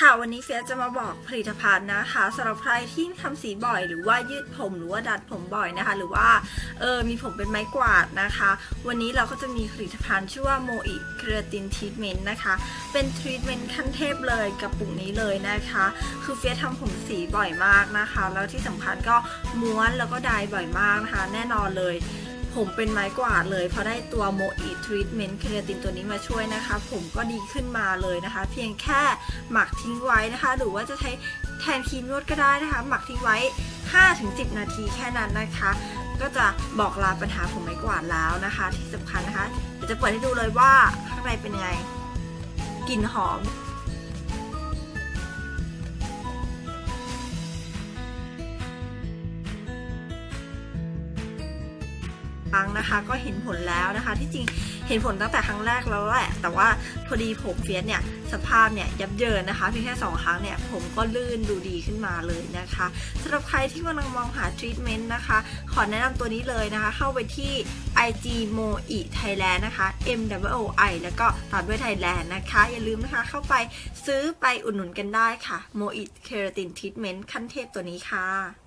ค่ะวันนี้เฟียจะมาบอกผลิตภัณฑ์นะคะสำหรับใครที่ทำสีบ่อย หรือว่ายืดผมหรือว่าดัดผมบ่อยนะคะ หรือว่าเออมีผมเป็นไม้กวาดนะคะ วันนี้เราก็จะมีผลิตภัณฑ์ชื่อว่าโมอิเคราตินทรีทเมนต์นะคะ เป็นทรีทเมนต์ขั้นเทพเลยกับปุ่มนี้เลยนะคะ คือเฟียทำผมสีบ่อยมากนะคะ แล้วที่สำคัญก็ม้วนแล้วก็ดายบ่อยมากนะคะ แน่นอนเลย ผมเป็นไม้กวาดเลยเพราะได้ตัวโมอีทรีทเมนต์เคราตินตัวนี้มาช่วยนะคะ ผมก็ดีขึ้นมาเลยนะคะ เพียงแค่หมักทิ้งไว้นะคะ หรือว่าจะใช้แทนครีมนวดก็ได้นะคะ หมักทิ้งไว้ 5-10 นาทีแค่นั้นนะคะ ก็จะบอกลาปัญหาผมไม้กวาดแล้วนะคะ ที่สำคัญนะคะเดี๋ยวจะเปิดให้ดูเลยว่าข้างในเป็นไงกลิ่นหอม ครั้งนะคะ ก็เห็นผลแล้วนะคะ ที่จริงเห็นผลตั้งแต่ครั้งแรกแล้วแหละ แต่ว่าพอดีผมเฟียสเนี่ยสภาพเนี่ยยับเยินนะคะเพียงแค่สองครั้งเนี่ยผมก็ลื่นดูดีขึ้นมาเลยนะคะสำหรับใครที่กำลังมองหาทรีทเมนต์นะคะ ขอแนะนำตัวนี้เลยนะคะ เข้าไปที่ IG Mo i Thailand นะคะ M W O I แล้วก็ตามด้วย Thailand นะคะ อย่าลืมนะคะเข้าไปซื้อไปอุดหนุนกันได้ค่ะ Mo i Keratin Treatment ขั้นเทพตัวนี้ค่ะ